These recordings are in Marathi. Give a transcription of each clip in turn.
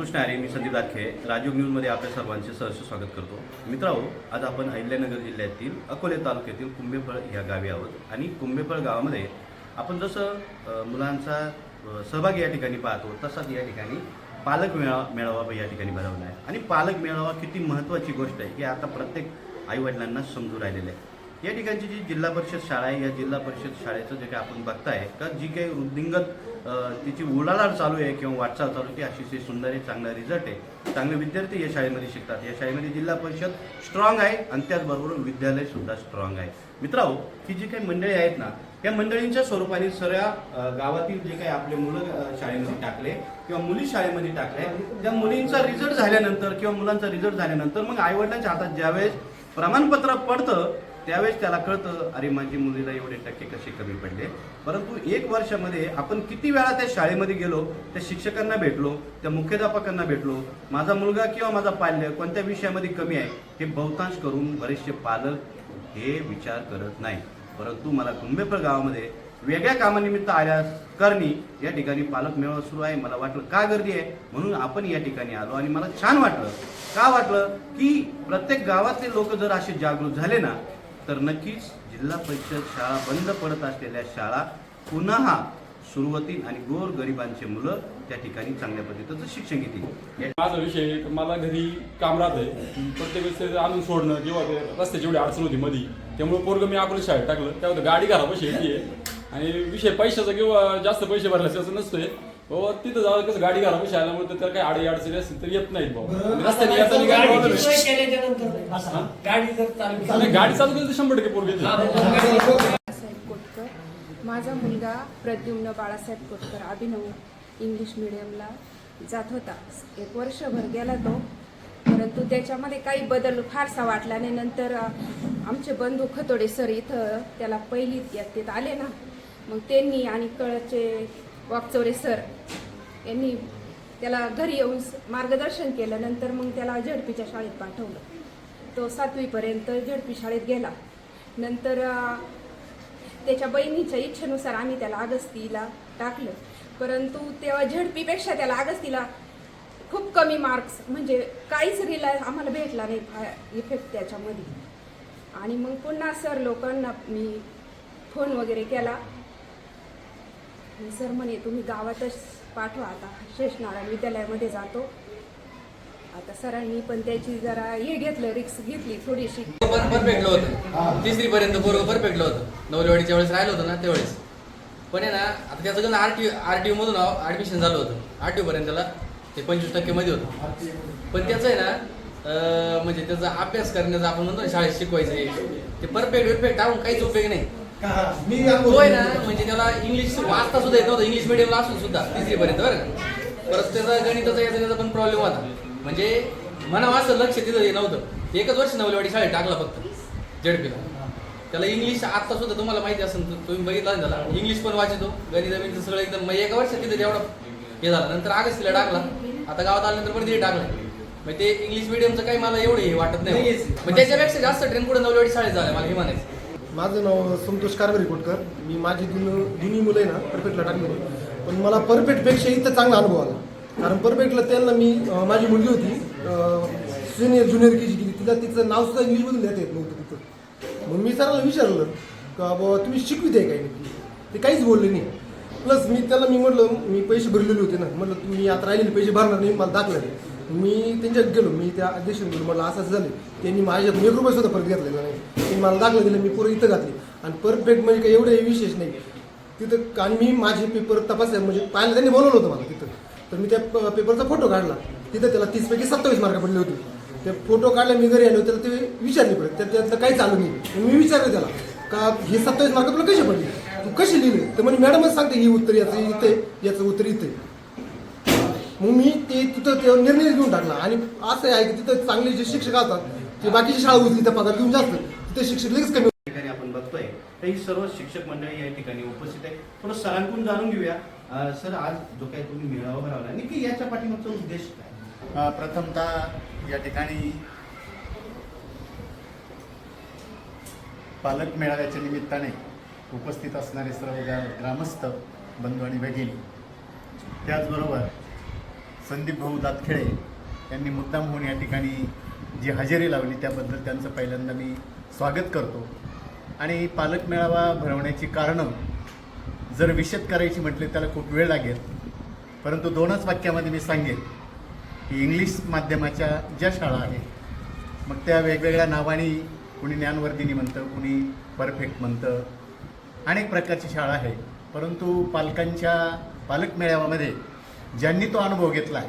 रामकृष्ण आरे मी संदीप दाखे राजीव न्यूजमध्ये आपल्या सर्वांचे सहर्ष स्वागत करतो. मित्रांनो आज आपण अहिल्यानगर जिल्ह्यातील अकोले तालुक्यातील कुंभेफळ या गावी आहोत आणि कुंभेफळ गावामध्ये आपण जसं मुलांचा सहभाग या ठिकाणी पाहतो तसाच या ठिकाणी पालक मेळावा मेळावा या ठिकाणी भरवला आहे. आणि पालक मेळावा किती महत्त्वाची गोष्ट आहे हे आता प्रत्येक आईवडिलांना समजून राहिलेलं आहे. या ठिकाणची जी जिल्हा परिषद शाळा आहे या जिल्हा परिषद शाळेचं जे काही आपण बघताय का जी काही वृद्धिंगत तिची उलाढाल चालू आहे किंवा वाटचाल चालू आहे ती अतिशय सुंदर आहे चांगला रिझल्ट आहे. चांगले विद्यार्थी या शाळेमध्ये शिकतात. या शाळेमध्ये जिल्हा परिषद स्ट्रॉंग आहे आणि त्याचबरोबर विद्यालय सुद्धा स्ट्रॉंग आहे. मित्रांनो ही जी काही मंडळी आहेत ना या मंडळींच्या स्वरूपाने सगळ्या गावातील जे काही आपले मुलं शाळेमध्ये टाकले किंवा मुली शाळेमध्ये टाकले त्या मुलींचा रिझल्ट झाल्यानंतर किंवा मुलांचा रिझल्ट झाल्यानंतर मग आईवडिलांच्या हातात ज्यावेळेस प्रमाणपत्र पडतं त्यावेळेस त्याला कळतं अरे माझी मुलीला एवढे टक्के कसे कमी पडले? परंतु एक वर्षामध्ये आपण किती वेळा त्या शाळेमध्ये गेलो त्या शिक्षकांना भेटलो त्या मुख्याध्यापकांना भेटलो माझा मुलगा किंवा माझा पाल्य कोणत्या विषयामध्ये कमी आहे हे बहुतांश करून बरेचसे पालक हे विचार करत नाही परंतु मला कुंभेपर गावामध्ये वेगळ्या कामानिमित्त आल्या करणी या ठिकाणी पालक मेळावा सुरू आहे. मला वाटलं का गर्दी आहे? म्हणून आपण या ठिकाणी आलो आणि मला छान वाटलं. का वाटलं? की प्रत्येक गावातले लोक जर असे जागृत झाले ना तर नक्कीच जिल्हा परिषद शाळा बंद पडत असलेल्या शाळा पुन्हा सुरू होतील आणि गोर गरिबांचे मुलं त्या ठिकाणी चांगल्या पद्धतीचं शिक्षण घेतील. माझा विषय मला घरी काम राहतंय. प्रत्येक वेळेस आणून सोडणं किंवा रस्त्याची एवढी अडचण होती मधी. त्यामुळे पोरग मी आपल्या शाळेत टाकलं. त्यावर गाडी घरापाशी येते. आणि विषय पैशाचा किंवा जास्त पैसे भरल्याचं असं नसतोय. बाबा तिथं जावं कसं गाडी घरापाशी आल्यामुळे तर त्याला काही आडी अडचणी असतील तर येत नाहीत रस्त्याने येताना गाडी जर चालू नाही, केली गाडी चालू केली तर शंभर टक्के पोरग हा, गाडी- बाळासाहेब कोटकर माझा मुलगा प्रद्युम्न बाळासाहेब कोटकर अभिनव इंग्लिश मिडियमला जात होता. एक वर्षभर गेला तो. परंतु त्याच्यामध्ये काही बदल फारसा वाटला नाही. नंतर अ, आमचे बंधू खतोडे सर इथं त्याला पहिली इयत्तेत आले ना. मग त्यांनी आणि कळचे वाकचौरे सर यांनी त्याला घरी येऊन मार्गदर्शन केलं. नंतर मग त्याला झडपीच्या शाळेत पाठवलं. तो सातवीपर्यंत झडपी शाळेत गेला. नंतर त्याच्या बहिणीच्या इच्छेनुसार आम्ही त्याला अगस्तीला टाकलं. परंतु तेव्हा झडपीपेक्षा त्याला अगस्तीला खूप कमी मार्क्स म्हणजे काहीच रिला आम्हाला भेटला नाही इफेक्ट त्याच्यामध्ये. आणि मग पुन्हा सर लोकांना मी फोन वगैरे केला. सर म्हणे तुम्ही गावातच पाठवा आता. शेषनारायण विद्यालयामध्ये जातो. आता सरांनी पण त्याची जरा हे घेतलं रिक्स घेतली थोडीशी. पर परफेक्टलं होतं. तिसरी पर्यंत बरोबर परफेक्टलं होतं. नवलेवाडीच्या वेळेस राहिलं होतं ना त्यावेळेस. पण आहे ना आता त्याचं कसं आर टी आर टी मधून ऍडमिशन झालं होतं. आर टी पर्यंत त्याला ते पंचवीस टक्के मध्ये होतं. पण त्याचं आहे ना म्हणजे त्याचा अभ्यास करण्याचा आपण म्हणतो ना शाळेत शिकवायचं. ते परफेक्ट बिरफेक्ट टाकून काहीच उपयोग नाही. मी तो आहे ना म्हणजे त्याला इंग्लिश वाचता सुद्धा येत नव्हतं. इंग्लिश मिडियमला असून सुद्धा तिसरी पर्यंत बरं का? परत त्याचा गणिताचा याचा त्याचा पण प्रॉब्लेम होता. म्हणजे मनावर असं लक्ष तिथं हे नव्हतं. एकच वर्ष नवलेवाडी शाळेत टाकला फक्त झेडपीला. त्याला इंग्लिश आता सुद्धा तुम्हाला माहिती असेल तर तुम्ही बघितला त्याला. इंग्लिश पण वाचतो गणित गणित सगळं एकदम मग एका वर्षात तिथे तेवढा हे झालं. नंतर आगस्तीला टाकला. आता गावात आल्यानंतर पण तिथे टाकला मग ते इंग्लिश मिडियमचं काही मला एवढं हे वाटत नाही. मग त्याच्यापेक्षा जास्त ट्रेन पुढे नवलेवाडी शाळेत झालं मला हे म्हणायचं. माझं नाव संतोष कारभारी कोटकर. मी माझी दोन दोन्ही मुलं आहे ना परफेक्टला टाकली पण मला परफेक्टपेक्षा इथं चांगला अनुभव आला. कारण परफेक्टला त्यांना मी माझी मुलगी होती सिनियर ज्युनियर के जी केली. तिला तिचं नाव सुद्धा इंग्लिशमधून लिहिता येत नव्हतं तिथं. मग मी सरांना विचारलं का बाबा तुम्ही शिकवित आहे काही नक्की? ते काहीच बोलले नाही. प्लस मी त्याला मी म्हटलं मी पैसे भरलेले होते ना. म्हटलं तुम्ही आता राहिलेले पैसे भरणार नाही मला दाखला मी त्यांच्यात गेलो. मी त्या अध्यक्ष गेलो म्हटलं असं असं झालं त्यांनी माझ्यात एक रुपये सुद्धा परत घेतलेला नाही. त्यांनी मला दाखलं दिलं मी पुरं इथं घातली. आणि परफेक्ट म्हणजे काही एवढं विशेष नाही. तिथं आणि मी माझे पेपर तपासले म्हणजे पाहिलं त्यांनी बोलवलं होतं मला तिथं. तर मी त्या पेपरचा फोटो काढला. तिथं त्याला तीसपैकी सत्तावीस मार्क पडले होते. ते फोटो काढले मी घरी आलो त्याला ते विचारले परत. त्या त्यातलं काही चालू नाही. मी विचारलं त्याला का हे सत्तावीस मार्क तुला कसे पडले? तू कसे लिहिले? तर म्हणजे मॅडमच सांगते ही उत्तर याचं इथे याचं उत्तर इथे मग मी ते तिथं ते निर्णय घेऊन टाकला. आणि असं आहे की तिथं चांगले जे शिक्षक असतात ते बाकीची शाळा उचली त्या पगार घेऊन जास्त. तिथे शिक्षक लगेच कमी या ठिकाणी आपण बघतोय. तर ही सर्व शिक्षक मंडळी या ठिकाणी उपस्थित आहे थोडं सरांकडून जाणून घेऊया. सर आज जो काही तुम्ही मेळावा भरवला नक्की याच्या पाठीमागचा उद्देश काय? प्रथमतः या ठिकाणी पालक मेळाव्याच्या निमित्ताने उपस्थित असणारे सर्व ग्रा- ग्रामस्थ बंधू आणि भगिनी त्याचबरोबर संदीप भाऊ दातखेळे यांनी मुद्दाम होऊन या ठिकाणी जी हजेरी लावली त्याबद्दल त्यांचं पहिल्यांदा मी स्वागत करतो. आणि पालक मेळावा भरवण्याची कारणं जर विशद करायची म्हटले त्याला खूप वेळ लागेल. परंतु दोनच वाक्यामध्ये मी सांगेन. की इंग्लिश माध्यमाच्या ज्या शाळा आहेत मग त्या वेगवेगळ्या नावाने कुणी ज्ञानवर्धिनी म्हणतं कुणी परफेक्ट म्हणतं अनेक प्रकारची शाळा आहे. परंतु पालकांच्या पालक मेळाव्यामध्ये ज्यांनी तो अनुभव घेतला आहे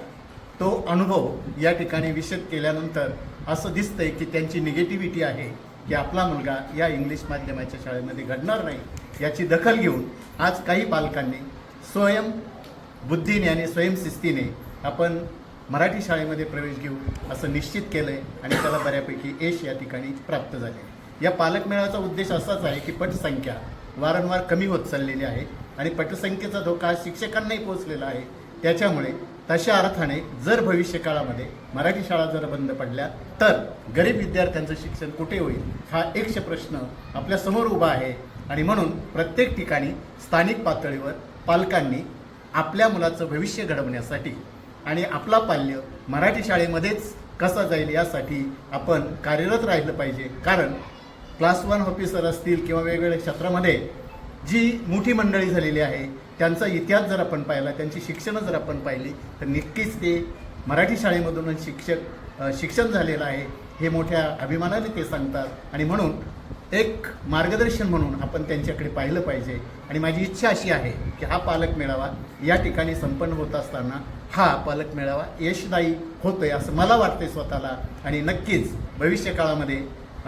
तो अनुभव या ठिकाणी विशद केल्यानंतर असं दिसतंय की त्यांची निगेटिव्हिटी आहे. की आपला मुलगा या इंग्लिश माध्यमाच्या शाळेमध्ये घडणार नाही याची दखल घेऊन आज काही पालकांनी स्वयं बुद्धीने आणि स्वयंशिस्तीने आपण मराठी शाळेमध्ये प्रवेश घेऊ असं निश्चित केलं आहे आणि त्याला बऱ्यापैकी यश या ठिकाणी प्राप्त झाले. या पालक मेळाव्याचा उद्देश असाच आहे की पटसंख्या वारंवार कमी होत चाललेली आहे आणि पटसंख्येचा धोका शिक्षकांनाही पोहोचलेला आहे. त्याच्यामुळे तशा अर्थाने जर भविष्य काळामध्ये मराठी शाळा जर बंद पडल्या तर गरीब विद्यार्थ्यांचं शिक्षण कुठे होईल? हा एकशे प्रश्न आपल्यासमोर उभा आहे. आणि म्हणून प्रत्येक ठिकाणी स्थानिक पातळीवर पालकांनी आपल्या मुलाचं भविष्य घडवण्यासाठी आणि आपला पाल्य मराठी शाळेमध्येच कसा जाईल यासाठी आपण कार्यरत राहिलं पाहिजे. कारण क्लास वन ऑफिसर असतील किंवा वेगवेगळ्या क्षेत्रामध्ये जी मोठी मंडळी झालेली आहे त्यांचा इतिहास जर आपण पाहिला त्यांची शिक्षणं जर आपण पाहिली तर नक्कीच ते मराठी शाळेमधूनच शिक्षक शिक्षण झालेलं आहे हे मोठ्या अभिमानाने ते सांगतात. आणि म्हणून एक मार्गदर्शन म्हणून आपण त्यांच्याकडे पाहिलं पाहिजे. आणि माझी इच्छा अशी आहे की हा पालक मेळावा या ठिकाणी संपन्न होत असताना हा पालक मेळावा यशदायी होतोय असं मला वाटतंय स्वतःला. आणि नक्कीच भविष्य काळामध्ये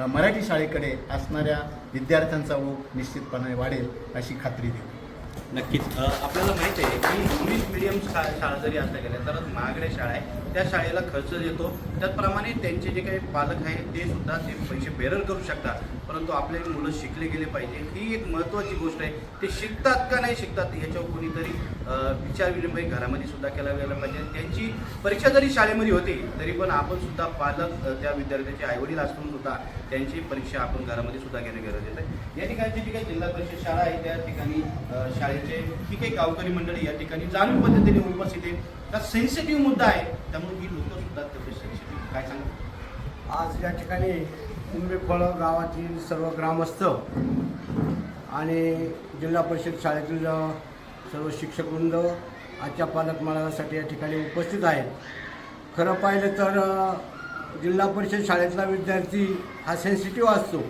मराठी शाळेकडे असणाऱ्या विद्यार्थ्यांचा ओघ निश्चितपणे वाढेल अशी खात्री देऊ नक्कीच. आपल्याला माहिती आहे की इंग्लिश मिडियम शा शाळा जरी असल्या गेल्या तर महागड्या शाळा आहे. त्या शाळेला खर्च येतो. त्याचप्रमाणे त्यांचे जे काही पालक आहेत ते सुद्धा ते पैसे बेरर करू शकतात. परंतु आपले मुलं शिकले गेले पाहिजे. ही एक महत्त्वाची गोष्ट आहे. ते शिकतात का नाही शिकतात याच्यावर कोणीतरी अ, विचार विनिमय घरामध्ये सुद्धा केला गेला पाहिजे. त्यांची परीक्षा जरी शाळेमध्ये होती तरी पण आपण सुद्धा पालक त्या विद्यार्थ्याचे आईवडील असून सुद्धा त्यांची परीक्षा आपण घरामध्ये सुद्धा घेणं गरजेचं आहे. या ठिकाणची जी काही जिल्हा परिषद शाळा आहे त्या ठिकाणी शाळेत शाळेचे ही काही गावकरी मंडळी या ठिकाणी जाणून पद्धतीने उपस्थित आहे हा सेन्सिटिव्ह मुद्दा आहे त्यामुळे ही लोक सुद्धा तेवढे सेन्सिटिव्ह काय सांगतो आज या ठिकाणी कुंभेफळ गावातील सर्व ग्रामस्थ आणि जिल्हा परिषद शाळेतील सर्व शिक्षकवृंद आजच्या पालक या ठिकाणी उपस्थित आहेत. खरं पाहिलं तर जिल्हा परिषद शाळेतला विद्यार्थी हा सेन्सिटिव्ह असतो.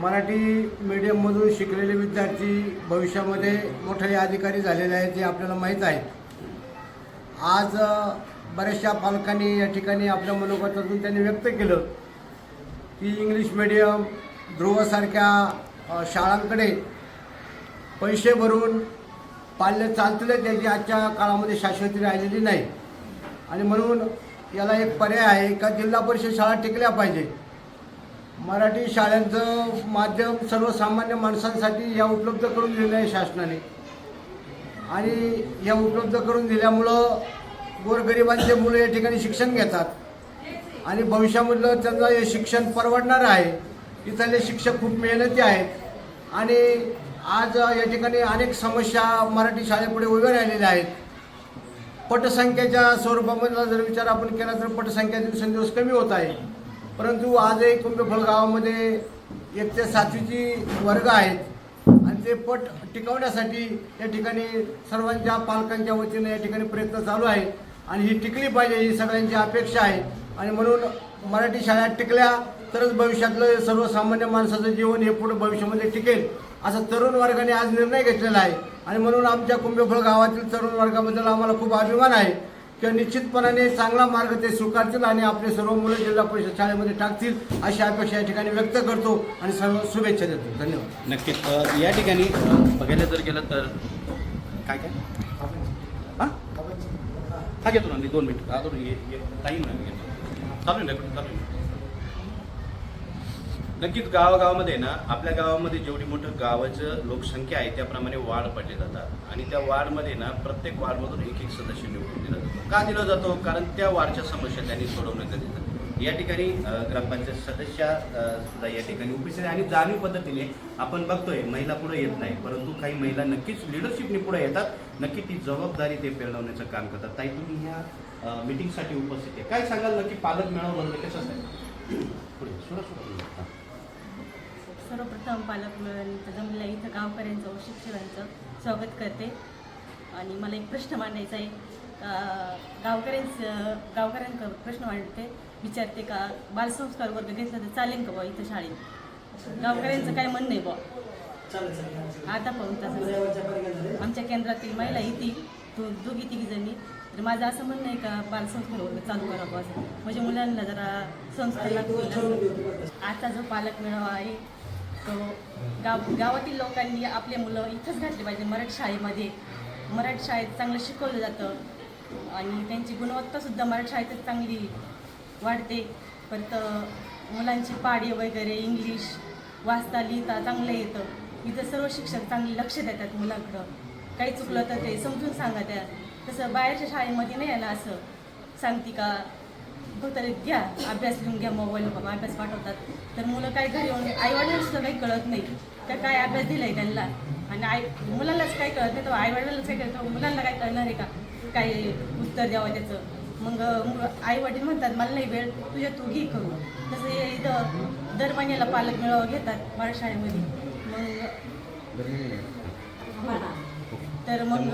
मराठी मीडियममधून शिकलेले विद्यार्थी भविष्यामध्ये मोठे अधिकारी झालेले आहेत हे आपल्याला माहीत आहे आज बऱ्याचशा पालकांनी या ठिकाणी आपल्या मनोगतातून त्यांनी व्यक्त केलं की इंग्लिश मिडियम ध्रुवसारख्या शाळांकडे पैसे भरून पाल्य चालतले त्याची आजच्या काळामध्ये शाश्वती राहिलेली नाही. आणि म्हणून याला एक पर्याय आहे का जिल्हा परिषद शाळा टिकल्या पाहिजे? मराठी शाळांचं माध्यम सर्वसामान्य माणसांसाठी या उपलब्ध करून दिलेलं आहे शासनाने. आणि या उपलब्ध करून दिल्यामुळं गोरगरिबांचे मुलं या ठिकाणी शिक्षण घेतात. आणि भविष्यामधलं त्यांना हे शिक्षण परवडणार आहे इथले शिक्षक खूप मेहनती आहेत. आणि आज या ठिकाणी अनेक समस्या मराठी शाळेपुढे उभ्या राहिलेल्या आहेत. पटसंख्येच्या स्वरूपामधला जर विचार आपण केला तर पटसंख्या दिवसेंदिवस कमी होत आहे. परंतु आजही कुंभफळ गावामध्ये एक ते सातवीची वर्ग आहेत. आणि ते पट टिकवण्यासाठी या ठिकाणी सर्वांच्या पालकांच्या वतीने या ठिकाणी प्रयत्न चालू आहे आणि ही टिकली पाहिजे ही सगळ्यांची अपेक्षा आहे. आणि म्हणून मराठी शाळा टिकल्या तरच भविष्यातलं सर्वसामान्य माणसाचं जीवन हे पुढे भविष्यामध्ये टिकेल असा तरुण वर्गाने आज निर्णय घेतलेला आहे. आणि म्हणून आमच्या कुंभफळ गावातील तरुण वर्गाबद्दल आम्हाला खूप अभिमान आहे. किंवा निश्चितपणाने चांगला मार्ग ते स्वीकारतील आणि आपले सर्व मुलं जिल्हा परिषद शाळेमध्ये टाकतील अशी अपेक्षा या ठिकाणी व्यक्त करतो आणि सर्व शुभेच्छा देतो. धन्यवाद. नक्कीच. या ठिकाणी बघायला जर गेलं तर काय काय? हां? हा घेतो ना दोन मिनिट. अजून टाईम नाही घेतो. चालू आहे चालू नक्कीच गावागावामध्ये ना आपल्या गावामध्ये जेवढी मोठं गावाचं लोकसंख्या आहे त्याप्रमाणे वाढ पडले जातात. आणि त्या वाढमध्ये ना प्रत्येक वार्डमधून एक एक सदस्य निवडून दिला जातो. का दिला जातो? कारण त्या वार्डच्या समस्या त्यांनी सोडवणं गरजेचं या ठिकाणी ग्रामपंचायत सदस्य सुद्धा या ठिकाणी उपस्थित आहे आणि जाणीव पद्धतीने आपण बघतोय महिला पुढे येत नाही. परंतु काही महिला नक्कीच लिडरशिपने पुढे येतात. नक्की ती जबाबदारी ते पेलवण्याचं काम करतात. ताई तुम्ही ह्या मिटिंगसाठी मीटिंगसाठी उपस्थित आहे. काय सांगाल नक्की पालक मेळावा भरले कसं आहे? पुढे सुरा सुरा सर्वप्रथम पालक मिळाल्यानंतर जमल्या इथं गावकऱ्यांचं व शिक्षकांचं स्वागत करते. आणि मला एक प्रश्न मांडायचा आहे. अं, गावकऱ्यांचं गावकऱ्यांक प्रश्न मांडते. विचारते का बालसंस्कार वर्ग घेतला तर चालेल का बुवा इथं शाळेत? गावकऱ्यांचं काय म्हणणं आहे बुवा? आता पाहून तसं आमच्या केंद्रातील महिला येतील दो दोघी तिघी जणी. तर माझं असं म्हणणं आहे का बालसंस्कार वर्ग चालू करावं असं म्हणजे मुलांना जरा संस्कार लागतील आता जो पालक मेळावा आहे तो गाव गावातील लोकांनी आपले मुलं इथंच घातले पाहिजे मराठी शाळेमध्ये. मराठी शाळेत चांगलं शिकवलं जातं आणि त्यांची गुणवत्तासुद्धा मराठी शाळेतच चांगली वाढते. परत मुलांची पाढे वगैरे इंग्लिश वाचता लिहिता चांगलं येतं. इथं सर्व शिक्षक चांगले लक्ष देतात मुलांकडं. काही चुकलं तर ते समजून सांगा त्या तसं बाहेरच्या शाळेमध्ये नाही आलं असं. सांगते का? फक्त घ्या अभ्यास लिहून घ्या मोबाईल बाबा अभ्यास पाठवतात. तर मुलं काय घरी येऊन आईवडिलांना सुद्धा काही कळत नाही. का काय अभ्यास दिलाय त्यांना? आणि आई मुलांनाच काही कळत नाही तर आईवडिलांनाच काय कळतं? मुलांना काय कळणार आहे का? काय उत्तर द्यावं त्याचं? मग आई वडील म्हणतात मला नाही वेळ तुझ्या तू घे करू तसं हे इथं दर महिन्याला पालक मेळावा घेतात मराठी शाळेमध्ये. मग तर मग.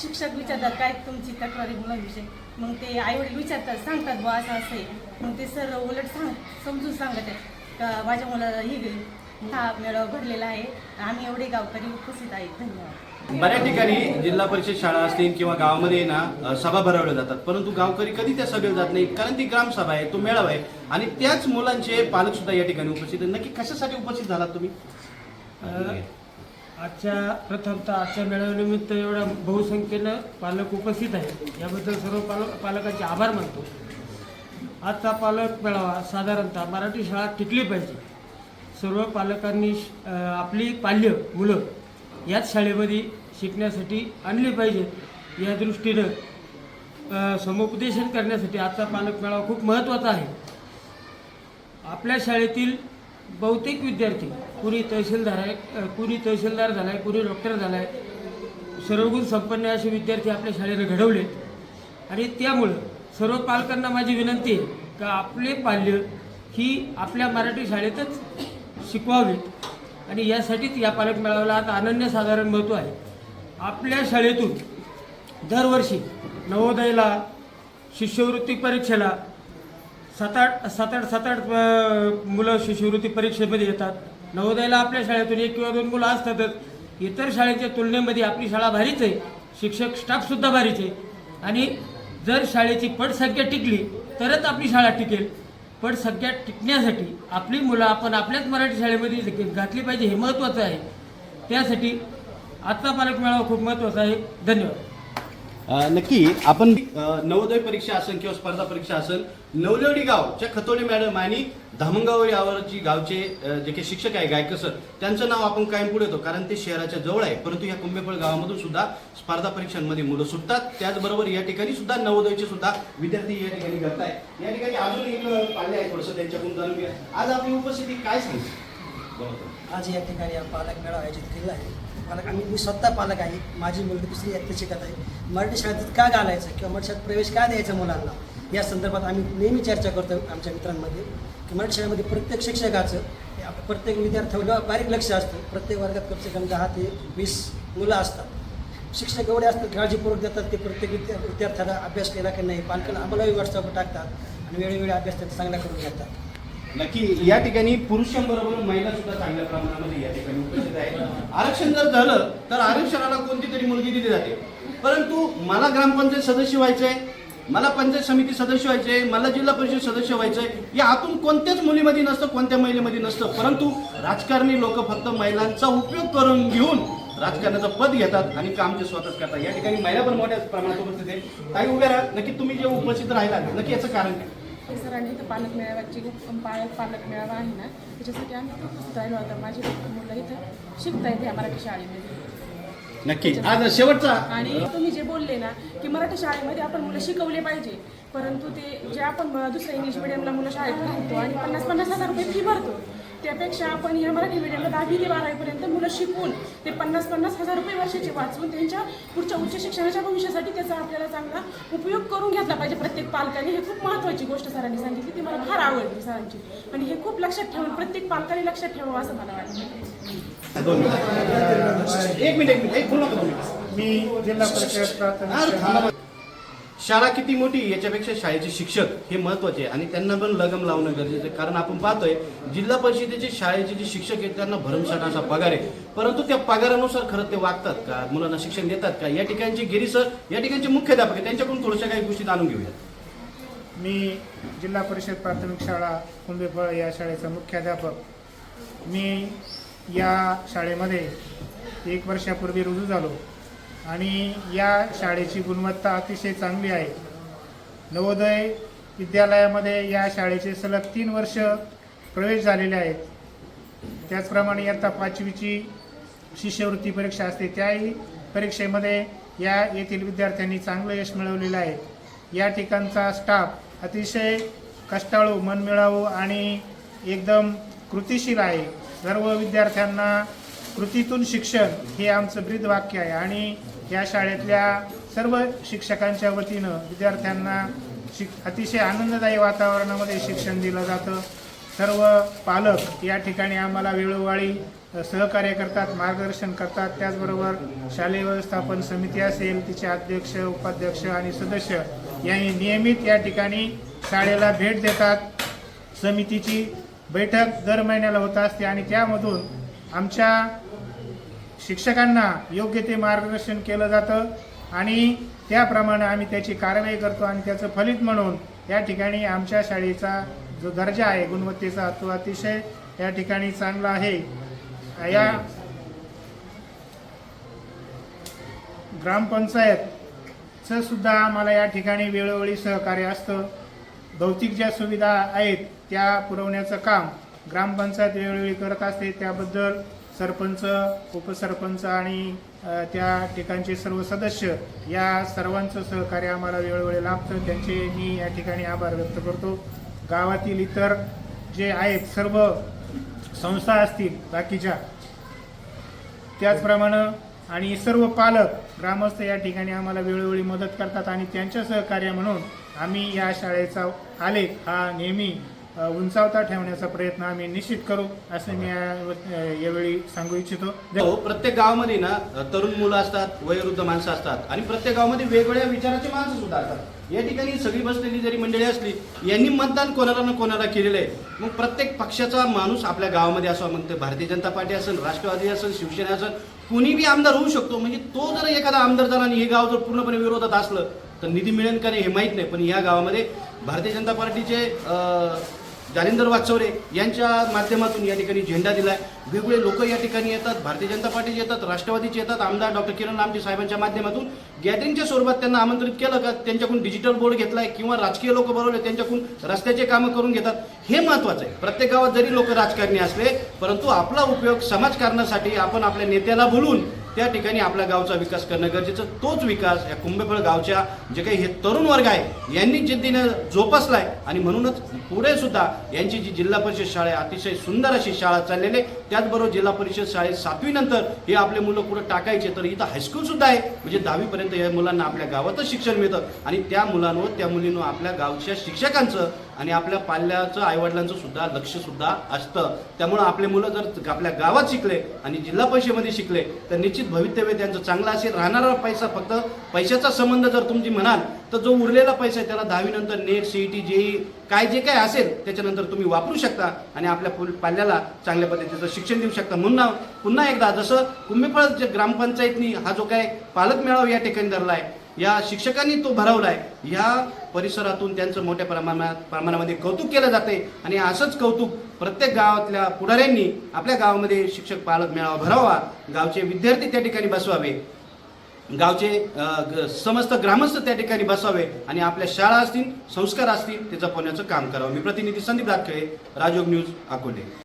शिक्षक विचारतात काय तुमची तक्रारी मुलांविषयी? मग ते आईवडील विचारतात सांगतात बुवा असं असं आहे. मग ते सर उलट सांग समजून सांगत आहेत. का माझ्या मुलाला ही हा मेळावा भरलेला आहे. आम्ही एवढे गावकरी उपस्थित आहेत. धन्यवाद. बऱ्याच ठिकाणी जिल्हा परिषद शाळा असतील किंवा गावामध्ये ना सभा भरवल्या जातात. परंतु गावकरी कधी त्या सभेला जात नाही कारण ती ग्रामसभा आहे तो मेळावा आहे. आणि त्याच मुलांचे पालक सुद्धा या ठिकाणी उपस्थित आहेत. नक्की कशासाठी उपस्थित झालात तुम्ही? आजच्या प्रथमतः आजच्या मेळाव्यानिमित्त एवढ्या बहुसंख्येनं पालक उपस्थित आहेत. याबद्दल सर्व पालक पालकांचे आभार मानतो. आजचा पालक मेळावा साधारणतः मराठी शाळा टिकली पाहिजे. सर्व पालकांनी श- आपली पाल्य मुलं याच शाळेमध्ये शिकण्यासाठी आणली पाहिजेत. या दृष्टीनं समुपदेशन करण्यासाठी आजचा पालक मेळावा खूप महत्त्वाचा आहे. आपल्या शाळेतील बहुतेक विद्यार्थी कुणी तहसीलदार आहे पुरी कुणी तहसीलदार झाला आहे कुणी डॉक्टर झाला आहे सर्वगुण संपन्न असे विद्यार्थी आपल्या शाळेनं घडवले आणि त्यामुळं सर्व पालकांना माझी विनंती आहे का आपले पाल्य ही आपल्या मराठी शाळेतच शिकवावेत. आणि यासाठीच या पालक मेळाव्याला आता अनन्यसाधारण महत्त्व आहे. आपल्या शाळेतून दरवर्षी नवोदयला शिष्यवृत्ती परीक्षेला सात आठ सात आठ सात आठ मुलं शिष्यवृत्ती परीक्षेमध्ये येतात. नवोदयाला आपल्या शाळेतून एक किंवा दोन मुलं असतातच. इतर शाळेच्या तुलनेमध्ये आपली शाळा भारीच आहे. शिक्षक स्टाफसुद्धा भारीच आहे. आणि जर शाळेची पटसंख्या टिकली तरच आपली शाळा टिकेल. पटसंख्या टिकण्यासाठी आपली मुलं आपण आपल्याच मराठी शाळेमध्ये घातली पाहिजे हे महत्त्वाचं आहे. त्यासाठी आजचा पालक मेळावा खूप महत्त्वाचा आहे. धन्यवाद. नक्की आपण नवोदय परीक्षा असेल किंवा स्पर्धा परीक्षा असेल नवलेवडी गावच्या खतोडे मॅडम आणि धामणगाव यावरची गावचे जे काही शिक्षक आहे गायक सर त्यांचं नाव आपण कायम पुढे येतो कारण ते शहराच्या जवळ आहे. परंतु या कुंभेफळ गावामधून सुद्धा स्पर्धा परीक्षांमध्ये मुलं सुटतात. त्याचबरोबर या ठिकाणी सुद्धा नवोदयचे सुद्धा विद्यार्थी या ठिकाणी करत आहे या ठिकाणी अजून एक पाल्य आहे थोडंसं त्यांच्याकडून जाणून घ्या. आज आपली उपस्थिती काय सांगते? आज या ठिकाणी पालक मेळावा आयोजित केला आहे. पालक आम्ही मी स्वतः पालक आहे. माझी मुलगी दुसरी इयत्ता शिकत आहे. मराठी शाळेत का घालायचं किंवा मराठी शाळेत प्रवेश का द्यायचा मुलांना? या संदर्भात आम्ही नेहमी चर्चा करतो आमच्या मित्रांमध्ये. की मराठी शाळेमध्ये प्रत्येक शिक्षकाचं प्रत्येक विद्यार्थ्यावर बारीक लक्ष असतं. प्रत्येक वर्गात कमसे कम दहा ते वीस मुलं असतात. शिक्षक एवढे असतात काळजीपूर्वक देतात ते प्रत्येक विद्या विद्यार्थ्याला अभ्यास केला की नाही? पालकांना आम्हालाही व्हॉट्सअपवर टाकतात आणि वेळोवेळी अभ्यास त्याचा चांगला करून घेतात. नक्की या ठिकाणी पुरुषांबरोबर महिला सुद्धा चांगल्या प्रमाणामध्ये या ठिकाणी उपस्थित आहेत. आरक्षण जर झालं तर आरक्षणाला कोणती तरी मुलगी दिली जाते. परंतु मला ग्रामपंचायत सदस्य व्हायचंय मला पंचायत समिती सदस्य व्हायचे मला जिल्हा परिषद सदस्य व्हायचंय या हातून कोणत्याच मुलीमध्ये नसतं कोणत्या महिलेमध्ये नसतं. परंतु राजकारणी लोक फक्त महिलांचा उपयोग करून घेऊन राजकारणाचं पद घेतात आणि काम ते स्वतःच करतात. या ठिकाणी महिला पण मोठ्या प्रमाणात उपस्थित आहे काही उभ्या राहा. नक्की तुम्ही जे उपस्थित राहिला नक्की याचं कारण काय? सरांनी इथं पालक मेळाव्याची पालक पालक मेळावा आहे ना त्याच्यासाठी आम्ही खूप राहिलो होता. माझी मुलं इथं शिकतायत या आम्हाला शाळेमध्ये. नक्की. आज शेवटचा. आणि तुम्ही जे बोलले ना की मराठी शाळेमध्ये आपण मुलं शिकवले पाहिजे परंतु ते जे आपण दुसऱ्या इंग्लिश मिडियमला मुलं शाळेत घालतो आणि पन्नास पन्नास हजार रुपये फी भरतो त्यापेक्षा आपण ह्या मराठी मीडियमला दहावी ते बारावीपर्यंत मुलं शिकवून ते पन्नास पन्नास हजार रुपये वर्षाचे वाचवून त्यांच्या पुढच्या उच्च शिक्षणाच्या भविष्यासाठी त्याचा आपल्याला चांगला उपयोग करून घेतला पाहिजे प्रत्येक पालकाने. हे खूप महत्त्वाची गोष्ट सरांनी सांगितली. ती मला फार आवडली सरांची. आणि हे खूप लक्षात ठेवून प्रत्येक पालकाने लक्षात ठेवावं असं मला वाटतं. एक मिनिट एक मिनिट. एक मी जिल्हा परिषद प्राथमिक शाळा किती मोठी याच्यापेक्षा शाळेचे शिक्षक हे महत्त्वाचे आहे. आणि त्यांना पण लगम लावणं गरजेचं आहे. कारण आपण पाहतोय जिल्हा परिषदेचे शाळेचे जे शिक्षक आहेत त्यांना भरमसाठ असा पगार आहे. परंतु त्या पगारानुसार खरं ते वागतात का? मुलांना शिक्षण देतात का? या ठिकाणचे गिरी सर या ठिकाणचे मुख्याध्यापक आहे त्यांच्याकडून थोड्याशा काही गोष्टी जाणून घेऊया मी जिल्हा परिषद प्राथमिक शाळा कुंभेफळ या शाळेचा मुख्याध्यापक. मी या शाळेमध्ये एक वर्षापूर्वी रुजू झालो. आणि या शाळेची गुणवत्ता अतिशय चांगली आहे. नवोदय विद्यालयामध्ये या शाळेचे सलग तीन वर्ष प्रवेश झालेले आहेत. त्याचप्रमाणे इयत्ता पाचवीची शिष्यवृत्ती परीक्षा असते. त्याही परीक्षेमध्ये या येथील विद्यार्थ्यांनी चांगलं यश मिळवलेलं आहे. या ठिकाणचा स्टाफ अतिशय कष्टाळू मनमिळावू आणि एकदम कृतिशील आहे. सर्व विद्यार्थ्यांना कृतीतून शिक्षण हे आमचं ब्रीद वाक्य आहे. आणि या शाळेतल्या सर्व शिक्षकांच्या वतीनं विद्यार्थ्यांना शिक अतिशय आनंददायी वातावरणामध्ये शिक्षण दिलं जातं. सर्व पालक या ठिकाणी आम्हाला वेळोवेळी सहकार्य करतात मार्गदर्शन करतात. त्याचबरोबर शालेय व्यवस्थापन समिती असेल तिचे अध्यक्ष उपाध्यक्ष आणि सदस्य यांनी नियमित या ठिकाणी शाळेला भेट देतात. समितीची बैठक दर महिन्याला होत असते आणि त्यामधून आमच्या शिक्षकांना योग्य ते मार्गदर्शन केलं जातं आणि त्याप्रमाणे आम्ही त्याची कारवाई करतो आणि त्याचं फलित म्हणून या ठिकाणी आमच्या शाळेचा जो दर्जा आहे गुणवत्तेचा तो अतिशय या ठिकाणी चांगला आहे. या ग्रामपंचायतचं सुद्धा आम्हाला या ठिकाणी वेळोवेळी सहकार्य असतं. भौतिक ज्या सुविधा आहेत त्या पुरवण्याचं काम ग्रामपंचायत वेळोवेळी करत असते. त्याबद्दल सरपंच उपसरपंच आणि त्या ठिकाणचे सर्व सदस्य या सर्वांचं सहकार्य आम्हाला वेळोवेळी लाभतं. त्यांचे मी या ठिकाणी आभार व्यक्त करतो. गावातील इतर जे आहेत सर्व संस्था असतील बाकीच्या त्याचप्रमाणे आणि सर्व पालक ग्रामस्थ या ठिकाणी आम्हाला वेळोवेळी मदत करतात आणि त्यांच्या सहकार्य म्हणून आम्ही या शाळेचा आलेख हा नेहमी उंचावता ठेवण्याचा प्रयत्न आम्ही निश्चित करू असं मी यावेळी सांगू इच्छितो. हो प्रत्येक गावामध्ये ना तरुण मुलं असतात वयोवृद्ध माणसं असतात आणि प्रत्येक गावामध्ये वेगवेगळ्या विचाराची माणसं सुद्धा असतात. या ठिकाणी सगळी बसलेली जरी मंडळी असली यांनी मतदान कोणाला ना कोणाला केलेलं आहे. मग प्रत्येक पक्षाचा माणूस आपल्या गावामध्ये असावा मग ते भारतीय जनता पार्टी असेल राष्ट्रवादी असेल शिवसेना असेल कुणी बी आमदार होऊ शकतो. म्हणजे तो जर एखादा आमदार झाला आणि हे गाव जर पूर्णपणे विरोधात असलं तर निधी मिळेल का नाही हे माहीत नाही. पण या गावामध्ये भारतीय जनता पार्टीचे जालिंदर वाचवरे यांच्या माध्यमातून या ठिकाणी झेंडा दिलाय. वेगवेगळे लोक या ठिकाणी येतात. भारतीय जनता पार्टीचे येतात. राष्ट्रवादीचे येतात. आमदार डॉक्टर किरण रामजी साहेबांच्या माध्यमातून गॅदरिंगच्या स्वरूपात त्यांना आमंत्रित केलं का? त्यांच्याकडून डिजिटल बोर्ड घेतलाय किंवा राजकीय लोक बोलवले त्यांच्याकडून रस्त्याचे कामं करून घेतात. हे महत्वाचं आहे. प्रत्येक गावात जरी लोक राजकारणी असले परंतु आपला उपयोग समाजकारणासाठी आपण आपल्या नेत्याला बोलून त्या ठिकाणी आपल्या गावचा विकास करणं गरजेचं. तोच विकास या कुंभेफळ गावच्या जे काही हे तरुण वर्ग आहे यांनी जिद्दीनं जोपासलाय. आणि म्हणूनच पुढे सुद्धा यांची जी जिल्हा परिषद शाळा आहे अतिशय सुंदर अशी शाळा चाललेली आहे. त्याचबरोबर जिल्हा परिषद शाळेत सातवीनंतर हे आपले मुलं कुठं टाकायचे तर इथं हायस्कूलसुद्धा आहे. म्हणजे दहावीपर्यंत या मुलांना आपल्या गावातच शिक्षण मिळतं. आणि त्या मुलांवर त्या मुलींवर आपल्या गावच्या शिक्षकांचं आणि आपल्या पाल्याचं आईवडिलांचं सुद्धा लक्षसुद्धा असतं. त्यामुळं आपले मुलं जर आपल्या गावात शिकले आणि जिल्हा परिषदेमध्ये शिकले तर निश्चित भवितव्य त्यांचं चांगलं असेल. राहणारा पैसा फक्त पैशाचा संबंध जर तुम्ही म्हणाल तर जो उरलेला पैसा आहे त्याला दहावीनंतर NET C E T JEE काय जे काय असेल त्याच्यानंतर तुम्ही वापरू शकता. आणि आपल्या पाल्याला चांगल्या पद्धतीचं शिक्षण देऊ शकता. म्हणून पुन्हा एकदा जसं कुंभीफळ जे ग्रामपंचायतनी हा जो काय पालक मेळावा या ठिकाणी धरला आहे या शिक्षकांनी तो भरवलाय या परिसरातून त्यांचं मोठ्या प्रमाणात प्रमाणामध्ये कौतुक केलं जाते आणि असंच कौतुक प्रत्येक गावातल्या पुढाऱ्यांनी आपल्या गावामध्ये शिक्षक पालक मेळावा भरावा गावचे विद्यार्थी त्या ठिकाणी बसवावे गावचे ग- समस्त ग्रामस्थ त्या ठिकाणी बसावे आणि आपल्या शाळा असतील संस्कार असतील ते जपवण्याचं काम करावं. मी प्रतिनिधी संदीप दाखळे राजयोग न्यूज अकोले